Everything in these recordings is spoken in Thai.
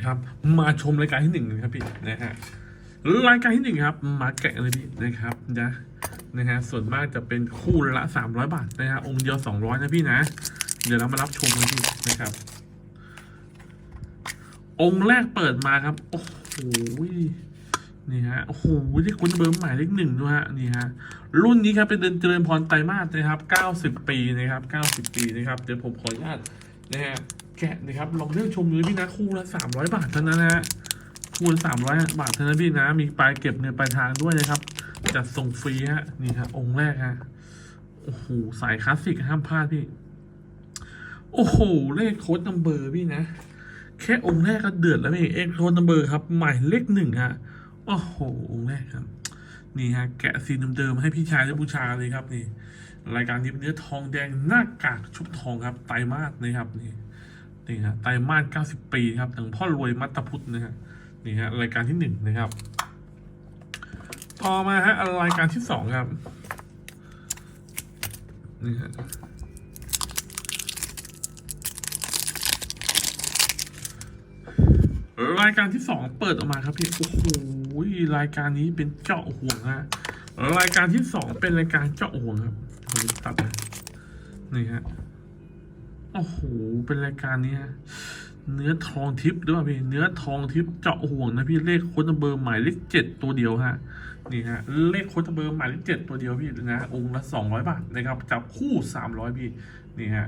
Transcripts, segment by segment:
นะครับ มาชมรายการที่หนึ่งนะครับพี่นะฮะรายการที่หนึ่งครับมาแกะเลยพี่นะครับนะนะฮะส่วนมากจะเป็นคู่ละสามร้อยบาทนะฮะองค์เดียวสองร้อยนะพี่นะ เดี๋ยวเรามารับชมกันพี่นะครับ องค์แรกเปิดมาครับ โอ้โหนี่ฮะโอ้โหที่คุณเบอร์หมายเลขหนึ่งด้วยฮะนี่ฮะรุ่นนี้ครับเป็นเดือนเจริญพรไตรมาสนะครับ90ปีนะครับ90ปีนะครับเดี๋ยวผมขออนุญาตนะฮะ แกะนะครับลองเลือกชมดูพี่นะคู่ละ300บาทเท่านั้นนะฮะคู่ละ300บาทเท่านั้นพี่นะ มีปลายเก็บเงินปลายทางด้วยนะครับจัดส่งฟรีฮะนี่ฮะองค์แรกฮะโอ้โหสายคลาสสิกห้ามพลาดพี่ โอ้โหเลขโค้ดนัมเบอร์พี่นะ แค่องค์แรกก็เดือดแล้วพี่เอ็กโค้ดนัมเบอร์ครับหมายเลขหนึ่งฮะโอ้โหองค์แรกครับ นี่ฮะแกะซีนเดิมๆให้พี่ชายได้บูชาเลยครับนี่รายการนี้เป็นเนื้อทองแดงหน้ากากชุบทองครับไตรมาสนะครับนี่ นี่ฮะไตรมาส90ปีครับถึงพ่อรวยมัตตพุทธนะฮะนี่ฮะรายการที่หนึ่งนะครับ ต่อมาฮะรายการที่สองครับนี่ฮะรายการที่สองเปิดออกมาครับพี่โอ้โหรายการนี้เป็นเจาะห่วงฮะรายการที่สองเป็นรายการเจาะห่วงครับผมตัดนะนี่ฮะ อ้โห เป็นรายการนี้ฮะเนื้อทองทิพย์หรือเปล่าพี่ เนื้อทองทิพย์เจาะห่วงนะพี่ เลขค้ดเบอร์หมายเลขเจ็ดตัวเดียวฮะ นี่ฮะ เลขค้ดเบอร์หมายเลขเจ็ดตัวเดียวพี่นะ องค์ละสองร้อยบาทนะครับ จับคู่สามร้อยพี่ นี่ฮะ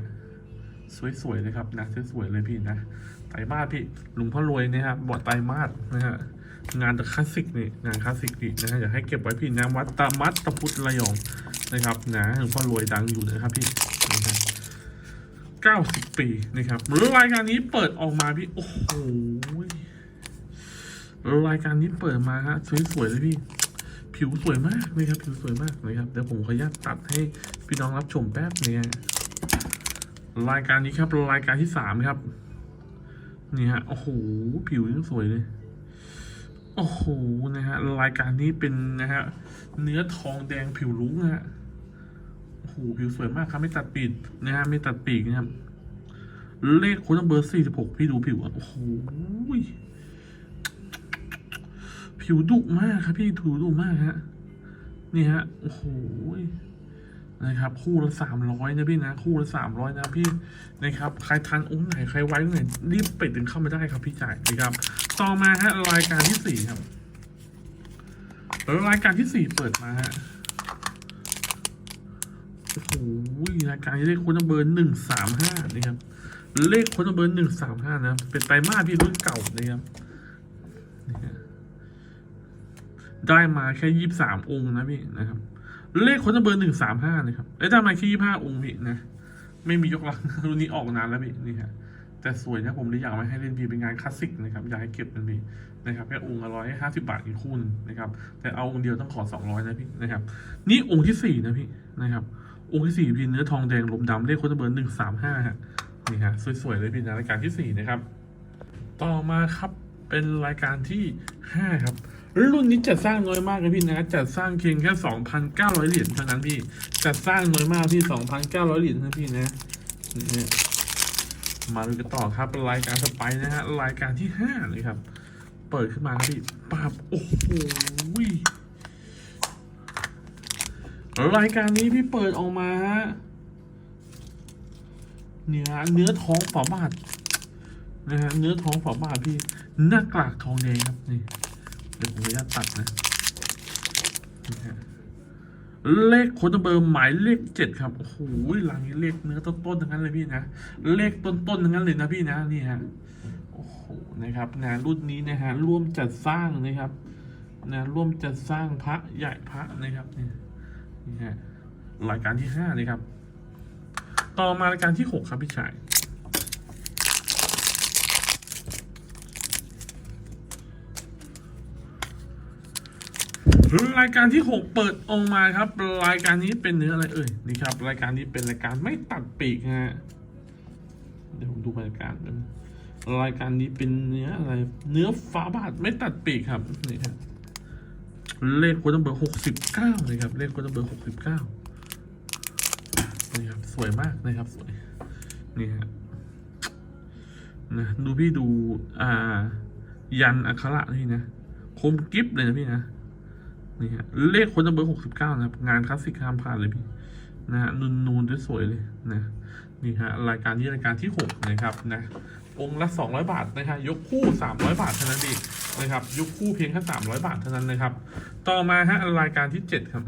สวยๆเลยครับนะ สวยๆเลยพี่นะ ไตรมาสพี่หลุงพ่อรวยเนี่ยครับบอดไตรมาสนะฮะงานคลาสสิกนี่งานคลาสสิกนี่นะฮะอยากให้เก็บไว้พี่นะวัดตามัดตะพุทธระยองนะครับนะหลวงพ่อรวยดังอยู่นะครับพี่ นะฮะเก้าสิบปีนะครับรายการนี้เปิดออกมาพี่ โอ้โหรายการนี้เปิดมาฮะสวยๆเลยพี่ ผิวสวยมากนะครับ ผิวสวยมากนะครับ เดี๋ยวผมขออนุญาตตัดให้พี่น้องรับชมแป๊บนึงฮะรายการนี้ครับรายการที่สามครับ นี่ฮะ โอ้โห ผิวยังสวยเลย โอ้โห นะฮะ รายการนี้เป็นนะฮะ เนื้อทองแดงผิวลุ้งฮะ หผิวสวยมากครับ ไม่ตัดปีกนะฮะไม่ตัดปีกนะครับ เลขคนเบอร์สี่สิบหกพี่ดูผิวอะโอ้โหผิวดุมากครับพี่ผิวดุมากฮะนี่ฮะโอ้โหนะครับ คู่ละสามร้อยนะพี่นะคู่ละสามร้อยนะพี่นะครับ ใครทันองค์ไหนใครไว้ตรงไหนรีบไปถึงเข้ามาได้ครับพี่จ่ายนะครับ ต่อมาฮะรายการที่สี่ครับรายการที่สี่เปิดมาฮะ โอ้โหรายการนี้เลขค้นเบอร์หนึ่งสามห้านะครับ เลขค้นเบอร์หนึ่งสามห้านะเป็นไตรมาสพี่รุ่นเก่านะครับ ได้มาแค่ยี่สิบสามองค์นะพี่นะครับ เลขค้นเบอร์หนึ่งสามห้านะครับไอ้ได้มาแค่ยี่ห้าองค์พี่นะ ไม่มียกหลังรุ่นนี้ออกนานแล้วพี่นี่ฮะแต่สวยนะผมเลยอยากมาให้เล่นพี่เป็นงานคลาสสิกนะครับอยากให้เก็บมันพี่นะครับแค่องค์ละร้อยห้าสิบาทอีกคู่หนึงนะครับ แต่เอาองค์เดียวต้องขอสองร้อยนะพี่นะครับ นี่องค์ที่สี่นะพี่นะครับ องค์ที่สี่พี่เนื้อทองแดงลมดำเลขคนเบอร์หนึ่งสามห้าฮะนี่ฮะสวยๆเลยพี่นะรายการที่สี่นะครับ ต่อมาครับเป็นรายการที่ห้าครับรุ่นนี้จัดสร้างน้อยมากเลยพี่นะจัดสร้างเพียงแค่สองพันเก้าร้อยเหรียญเท่านั้นพี่จัดสร้างน้อยมากพี่สองพันเก้าร้อยเหรียญนะพี่นะนี่มาดูกันต่อครับรายการสไปนะฮะรายการที่ห้าเลยครับ เปิดขึ้นมาครับพี่ปาบโอ้โห รายการนี้พี่เปิดออกมาฮะเนี่ยเนื้อท้องฝาบาทนะฮะเนื้อท้องฝาบาทพี่หน้ากากทองแดงครับนี่เดี๋ยวผมขออนุญาตตัดนะเลขโค้ดเบอร์หมายเลขเจ็ดครับโอ้โหหลังนี้เลขเนื้อต้นๆทั้งนั้นเลยพี่นะเลขต้นๆทั้งนั้นเลยนะพี่นะนี่ฮะโอ้โหนะครับนะรุ่นนี้นะฮะร่วมจัดสร้างนะครับนะร่วมจัดสร้างพระใหญ่พระนะครับนี่ นี่ฮะรายการที่ห้าเลยครับ ต่อมารายการที่หกครับพี่ชายรายการที่หกเปิดออกมาครับ รายการนี้เป็นเนื้ออะไรเอ่ยนี่ครับ รายการนี้เป็นรายการไม่ตัดปีกฮะเดี๋ยวผมดูรายการนึงรายการนี้เป็นเนื้ออะไร เนื้อฟ้าบาทไม่ตัดปีกครับนี่ครับ เลขคนเบอร์หกสิบเก้าเลยครับเลขคนเบอร์หกสิบเก้านี่ครับสวยมากนะครับสวยนี่ฮะนะดูพี่ดูอ่า ยันอักขระนี่นะคมกิฟเลยนะพี่นะนี่ฮะเลขคนเบอร์หกสิบเก้านะครับ งานคลาสสิกห้ามพลาดเลยพี่นะฮะนูนนูนๆสวยเลยนะนี่ฮะรายการนี้รายการที่หกนะครับนะองค์ละสองร้อยบาทนะครับยกคู่สามร้อยบาทเท่านั้นเองนะครับยกคู่เพียงแค่สามร้อยบาทเท่านั้นนะครับ ต่อมาฮะรายการที่เจ็ดครับ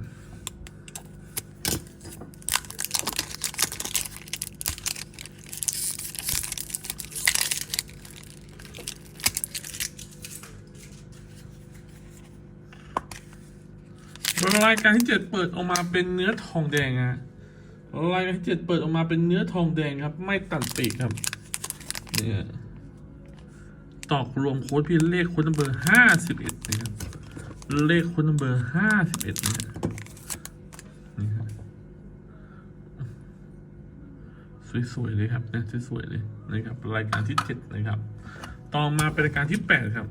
รายการที่เจ็ดเปิดออกมาเป็นเนื้อทองแดงฮะรายการที่เจ็ดเปิดออกมาเป็นเนื้อทองแดงครับ ไม่ตัดปีกครับเนี่ยตอกรวมโค้ดพี่เลขโค้ดนัมเบอร์ห้าสิบเอ็ดนะครับ เลขค้ดนัมเบอร์ห้าสิบเอ็ดเนี่ยนี่ฮะสวยๆเลยครับนะสวยๆเลยนะครับรายการที่เจ็ดนะครับ ต่อมาเป็นรายการที่แปดครับ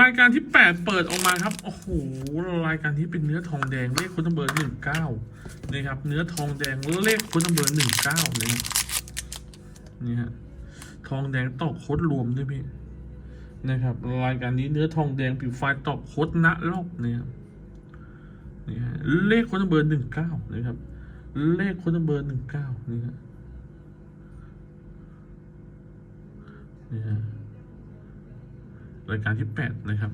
รายการที่แปดเปิดออกมาครับ โอ้โห รายการที่เป็นเนื้อทองแดงเลขคุณเบอร์หนึ่งเก้า นี่ครับ เนื้อทองแดงเลขคุณเบอร์หนึ่งเก้านะครับนี่ฮะทองแดงตอกโคตรวมด้วยพี่นะครับรายการนี้เนื้อทองแดงผิวไฟตอกโคตรณรอบเนี่ยครับนี่ฮะเลขคุณเบอร์หนึ่งเก้านะครับ เลขคุณเบอร์หนึ่งเก้านี่ฮะนี่ฮะรายการที่แปดนะครับ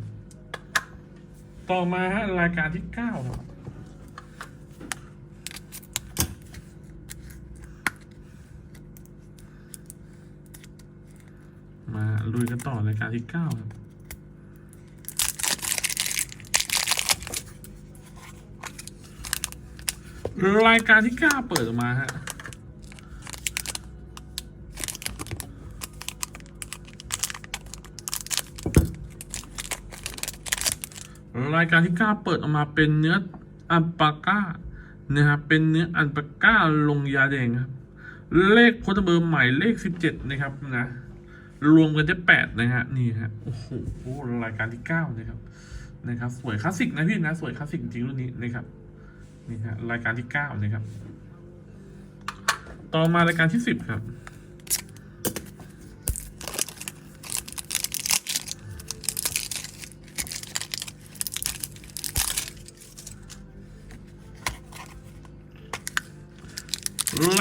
ต่อมาฮะรายการที่เก้าครับ มาลุยกันต่อรายการที่เก้าครับรายการที่เก้าเปิดออกมาฮะรายการที่9เปิดออกมาเป็นเนื้ออัลปาก้านะครับเป็นเนื้ออัลปาก้าลงยาแดงครับ เลขโค้ดเบอร์ใหม่เลข17นะครับนะ รวมกันได้8นะฮะนี่ฮะโอ้โหรายการที่เก้านะครับนะครับสวยคลาสสิกนะพี่นะสวยคลาสสิกจริงรุ่นนี้นะครับนี่ฮะรายการที่เก้านะครับ ต่อมารายการที่สิบครับ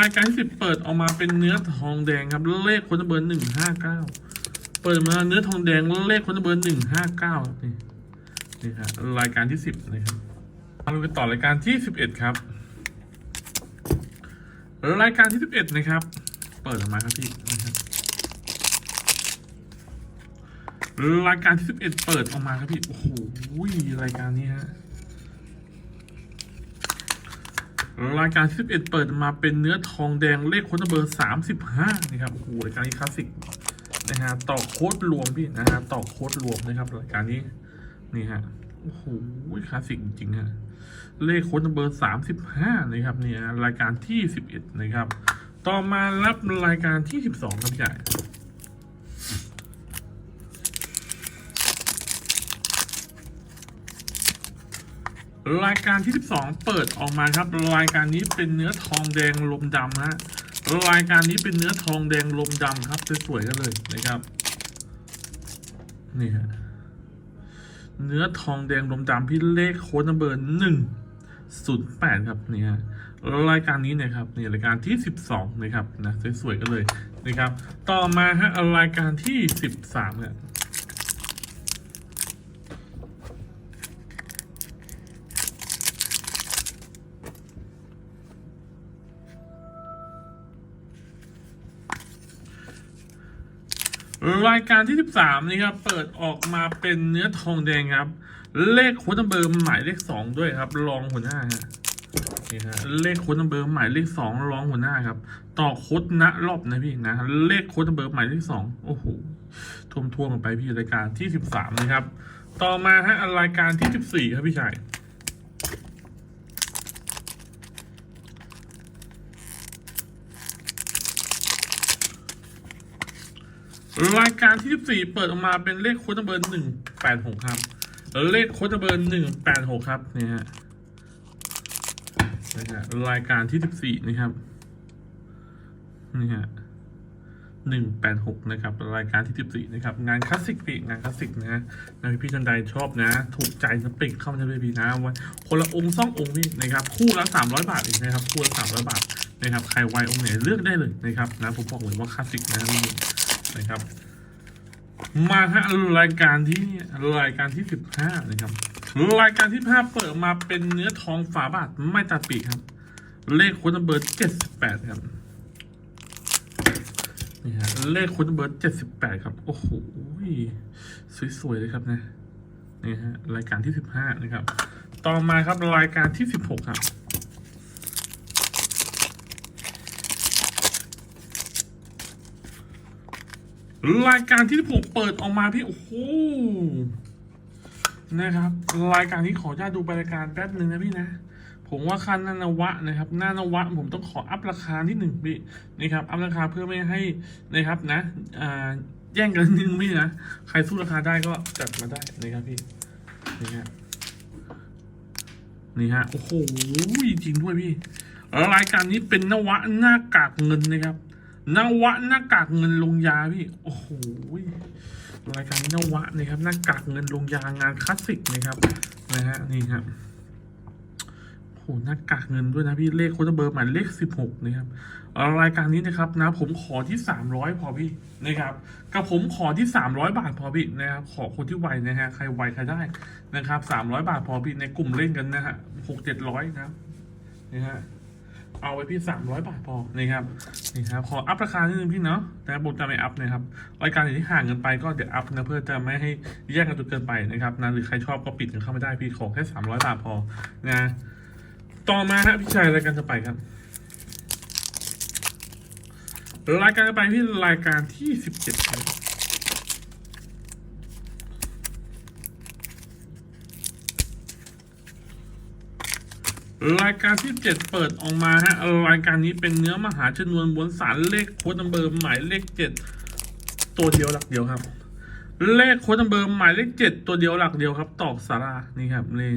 รายการที่สิบเปิดออกมาเป็นเนื้อทองแดงครับ เลขคนเบอร์หนึ่งห้าเก้าเปิดมาเนื้อทองแดงเลขคนเบอร์หนึ่งห้าเก้านี่นี่ครับรายการที่สิบนะครับมาดูกันต่อรายการที่สิบเอ็ดครับ รายการที่สิบเอ็ดนะครับ เปิดออกมาครับพี่นะครับรายการที่สิบเอ็ดเปิดออกมาครับพี่โอ้โหรายการนี้ฮะ รายการที่11เปิดมาเป็นเนื้อทองแดงเลขโค้ดเบอร์ 35นะครับโอ้โหรายการนี้คลาสสิกนะฮะต่อโค้ดรวมพี่นะฮะต่อโค้ดรวมนะครับรายการนี้นี่ฮะโอ้โหคลาสสิกจริงฮะเลขโค้ดเบอร์35นะครับเนี่ยรายการที่ 11นะครับต่อมารับรายการที่ 12ครับใหญ่ รายการที่ 12 เปิดออกมาครับ รายการนี้เป็นเนื้อทองแดงลมดำฮะรายการนี้เป็นเนื้อทองแดงลมดำครับสวยๆกันเลยนะครับนี่ฮะเนื้อทองแดงลมดำพี่เลขโค้ดนัมเบอร์หนึ่งศูนย์แปดครับนี่ฮะรายการนี้นะครับนี่รายการที่ 12นะครับนะสวยๆกันเลยนะครับ ต่อมาฮะรายการที่ 13ครับ รายการที่ 13 นี่ครับ เปิดออกมาเป็นเนื้อทองแดงครับ เลขโค้ดนัมเบอร์หมายเลขสองด้วยครับ รองหัวหน้าฮะนี่ฮะเลขโค้ดนัมเบอร์หมายเลขสองรองหัวหน้าครับ ต่อโค้ดณรอบนะพี่นะ เลขโค้ดนัมเบอร์หมายเลขสองโอ้โหท่วมทวมไปพี่รายการที่13นะครับ ต่อมาฮะรายการที่14ครับพี่ชาย รายการที่ 14 เปิดออกมาเป็นเลขโค้ดนัมเบอร์ 186 ครับ เลขโค้ดเบอร์หนึ่งแปดหกครับนี่ฮะรายการที่สิบสี่นะครับ นี่ฮะหนึ่งแปดหกนะครับ รายการที่สิบสี่นะครับ งานคลาสสิกปีงานคลาสสิกนะนะพี่ๆท่านใดชอบนะ ถูกใจนะปิกเข้ามาในเวทีนะวันคนละองค์สององค์พี่นะครับ คู่ละสามร้อยบาทเองนะครับ คู่ละสามร้อยบาทนะครับ ใครไวองค์ไหนเลือกได้เลยนะครับนะ ผมบอกเลยว่าคลาสสิกนะพี่ นะครับ มาฮะรายการที่รายการที่สิบห้านะครับ รายการที่ห้าเปิดมาเป็นเนื้อทองฝาบาทไม่ตัดปีกครับ เลขคุณเบอร์เจ็ดสิบแปดครับนี่ฮะเลขคุณเบอร์เจ็ดสิบแปดครับ โอ้โหสวยๆเลยครับนะนี่ฮะรายการที่สิบห้านะครับ ต่อมาครับรายการที่สิบหกครับ รายการที่ผมเปิดออกมาพี่โอ้โหนะครับ รายการนี้ขออนุญาตดูรายการแป๊บหนึ่งนะพี่นะ ผมว่าค่าหนานวะนะครับน้านวะ ผมต้องขออัพราคาที่หนึ่งพี่นี่ครับอัพราคาเพื่อไม่ให้นะครับนะอ่าแย่งกันนิดนึงพี่นะใครสู้ราคาได้ก็จัดมาได้นะครับพี่นี่ฮะนี่ฮะโอ้โหจริงด้วยพี่รายการนี้เป็นนวะหน้ากากเงินนะครับ นวะหน้ากากเงินลงยาพี่ โอ้โหรายการนวะนะครับหน้ากากเงินลงยางานคลาสสิกนะครับนะฮะนี่ครับโอ้หหน้ากากเงินด้วยนะพี่เลขโค้ดเบอร์หมายเลขสิบหกนะครับรายการนี้นะครับนะผมขอที่สามร้อยพอพี่นะครับกับผมขอที่สามร้อยบาทพอพี่นะครับขอคนที่ไวนะฮะใครไวใครได้นะครับสามร้อยบาทพอพี่ในกลุ่มเล่นกันนะฮะหกเจ็ดร้อยนะนะฮะ เอาไว้พี่สามร้อยบาทพอนี่ครับนี่ครับขออัพราคานิดนึงพี่เนาะแต่ผมจะไม่อัพนะครับรายการไหนที่ห่างกันไปก็เดี๋ยวอัพนะเพื่อจะไม่ให้แยกกันจนเกินไปนะครับนะหรือใครชอบก็ปิดกันเข้าไม่ได้พี่ขอแค่สามร้อยบาทพอนะต่อมาฮะพี่ชายรายการจะไปครับรายการจะไปที่รายการที่สิบเจ็ดครับ รายการที่เจ็ดเปิดออกมาฮะรายการนี้เป็นเนื้อมหาชนวนบนสารเลขโค้ดนัมเบอร์หมายเลขเจ็ดตัวเดียวหลักเดียวครับ เลขโค้ดนัมเบอร์หมายเลขเจ็ดตัวเดียวหลักเดียวครับ ตอกสารานี่ครับนี่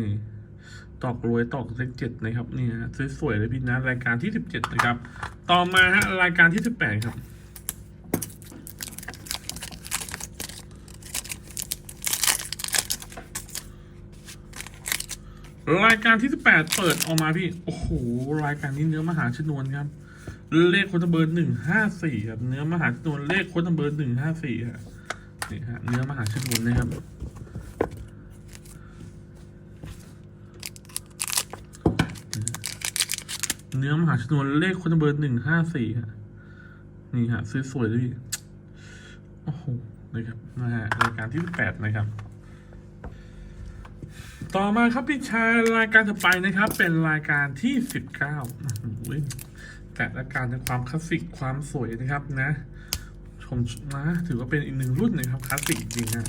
ตอกรวยตอกเลขเจ็ดนะครับนี่ฮะสวยๆเลยพี่นะรายการที่สิบเจ็ดนะครับ ต่อมาฮะรายการที่สิบแปดครับ รายการที่สิบแปดเปิดออกมาพี่ โอ้โห รายการนี้เนื้อมหาชนวนครับ เลขคนเบอร์หนึ่งห้าสี่ครับ เนื้อมหาชนวนเลขคนเบอร์หนึ่งห้าสี่ฮะนี่ฮะ เนื้อมหาชนวนนะครับเนื้อมหาชนวนเลขคนเบอร์หนึ่งห้าสี่ฮะ นี่ฮะสวยๆเลยพี่โอ้โห นะครับนะฮะรายการที่สิบแปดนะครับ ต่อมาครับพี่ชายรายการต่อไปนะครับ เป็นรายการที่สิบเก้าแต่รายการในความคลาสสิกความสวยนะครับนะชมนะถือว่าเป็นอีกหนึ่งรุ่นนะครับคลาสสิกจริงนะ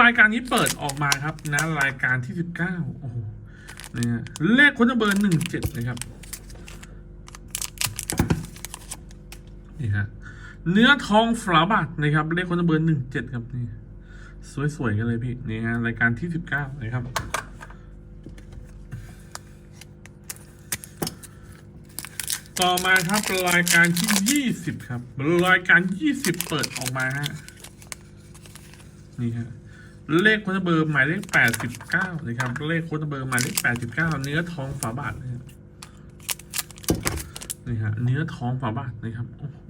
รายการนี้เปิดออกมาครับนะรายการที่สิบเก้าโอ้โหเนี่ฮะเลขคนเบอร์หนึ่งเจ็ดนะครับนี่ฮะเนื้อทองฝาบาทนะครับเลขคนเบอร์หนึ่งเจ็ดครับนี่ สวยๆกันเลยพี่ นี่ฮะรายการที่สิบเก้านะครับ ต่อมาครับรายการที่ยี่สิบครับ รายการยี่สิบเปิดออกมาฮะนี่ฮะเลขโคนเบอร์หมายเลขแปดสิบเก้านะครับ เลขโคนเบอร์หมายเลขแปดสิบเก้าเนื้อทองฝาบาทนะครับนี่ฮะเนื้อทองฝาบาทนะครับโอ้โห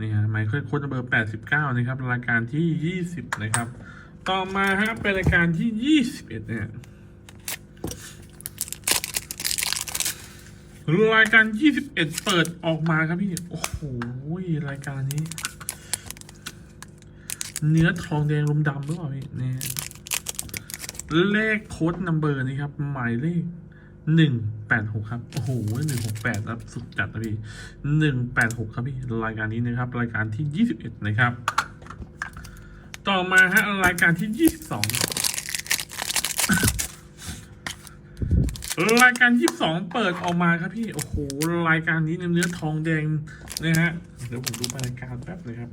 นี่ฮะไมเคิลโค้ดเบอร์ 89 นะครับ รายการที่ 20 นะครับ ต่อมาฮะเป็นรายการที่ 21 เนี่ยรายการ 21 เปิดออกมาครับพี่ โอ้โห รายการนี้ เนื้อทองแดงลมดำหรือเปล่าพี่เนี่ยเลขโค้ดนัมเบอร์นี่ครับ หมายเลข หนึ่งแปดหกครับ โอ้โหหนึ่งหกแปดครับสุดจัดนะพี่หนึ่งแปดหกครับพี่ รายการนี้นะครับ รายการที่ยี่สิบเอ็ดนะครับ ต่อมาฮะรายการที่ยี่สิบสองรายการยี่สิบสองเปิดออกมาครับพี่ โอ้โห รายการนี้เนื้อทองแดงนะฮะ เดี๋ยวผมดูรายการแป๊บเลยครับ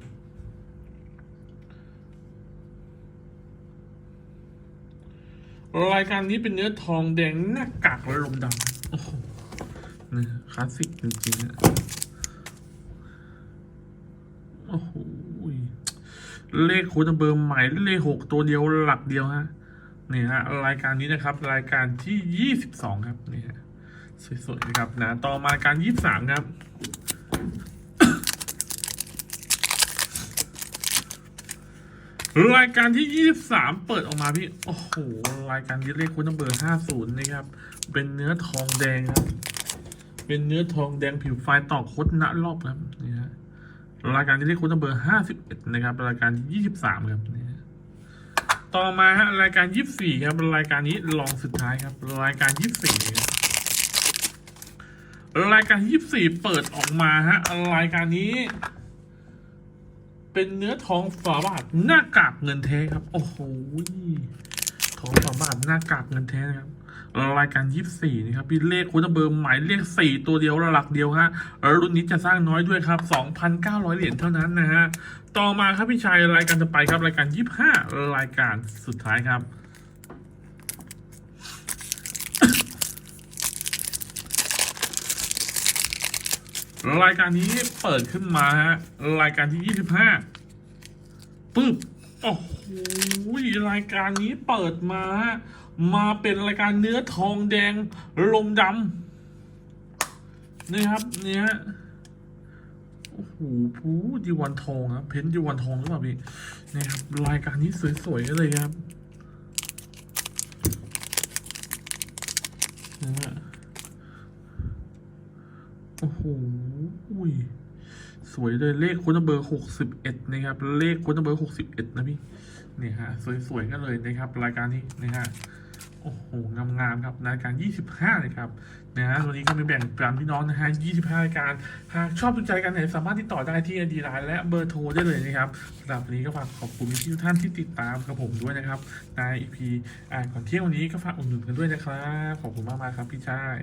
รายการนี้เป็นเนื้อทองแดงหน้ากากลมดำโอ้โหนี่คลาสสิกจริงๆอะโอ้โหเลขโค้ดเบอร์ใหม่เลขหกตัวเดียวหลักเดียวฮะนี่ฮะรายการนี้นะครับ รายการที่ยี่สิบสองครับนี่ฮะสวยๆนะครับนะต่อมาการยี่สิบสามครับ รายการที่ 23 เปิดออกมาพี่ โอ้โห รายการที่เลขคุณเบอร์ 50 นะครับ เป็นเนื้อทองแดงครับ เป็นเนื้อทองแดงผิวไฟต่อคดณรอบครับนี่ฮะรายการที่เลขคุณเบอร์ 51 นะครับ รายการที่ 23 ครับนี่ต่อมาฮะรายการ 24 ครับ รายการนี้ลองสุดท้ายครับ รายการ 24ครับรายการ 24 เปิดออกมาฮะ รายการนี้ เป็นเนื้อทองฝาบาทหน้ากากเงินแท้ครับ โอ้โหทองฝาบาทหน้ากากเงินแท้นะครับรายการยี่สี่นะครับพี่เลขคุณเบอร์หมายเลขสี่ตัวเดียวหลักเดียวฮะรุ่นนี้จะสร้างน้อยด้วยครับสองพันเก้าร้อยเหรียญเท่านั้นนะฮะต่อมาครับพี่ชัยรายการจะไปครับรายการยี่ห้ารายการสุดท้ายครับ รายการนี้เปิดขึ้นมาฮะ รายการที่ยี่สิบห้าปึ๊บโอ้โหรายการนี้เปิดมาฮะมาเป็นรายการเนื้อทองแดงลมดำนี่ครับเนี่ยฮะโอ้โหผูดีวันทองครับ เพ้นดีวันทองหรือเปล่าพี่นี่ครับรายการนี้สวยๆเลยครับนะฮะ โอ้โหอุ้ยสวยเลยเลขคุณเบอร์หกสิบเอ็ดนะครับ เลขคุณเบอร์หกสิบเอ็ดนะพี่เนี่ยฮะสวยๆกันเลยนะครับ รายการนี้นะฮะโอ้โหงามๆครับรายการ 25 เลยครับนะฮะวันนี้ก็มีแบ่งปันพี่น้องนะฮะ 25 รายการหากชอบสนใจกันไหนสามารถติดต่อได้ที่ไอดีไลน์และเบอร์โทรได้เลยนะครับสำหรับวันนี้ก็ฝากขอบคุณทุกท่านที่ติดตามกับผมด้วยนะครับใน EP อ่าก่อนเที่ยงวันนี้ก็ฝากอุดหนุนกันด้วยนะครับ ขอบคุณมากๆครับพี่ชาย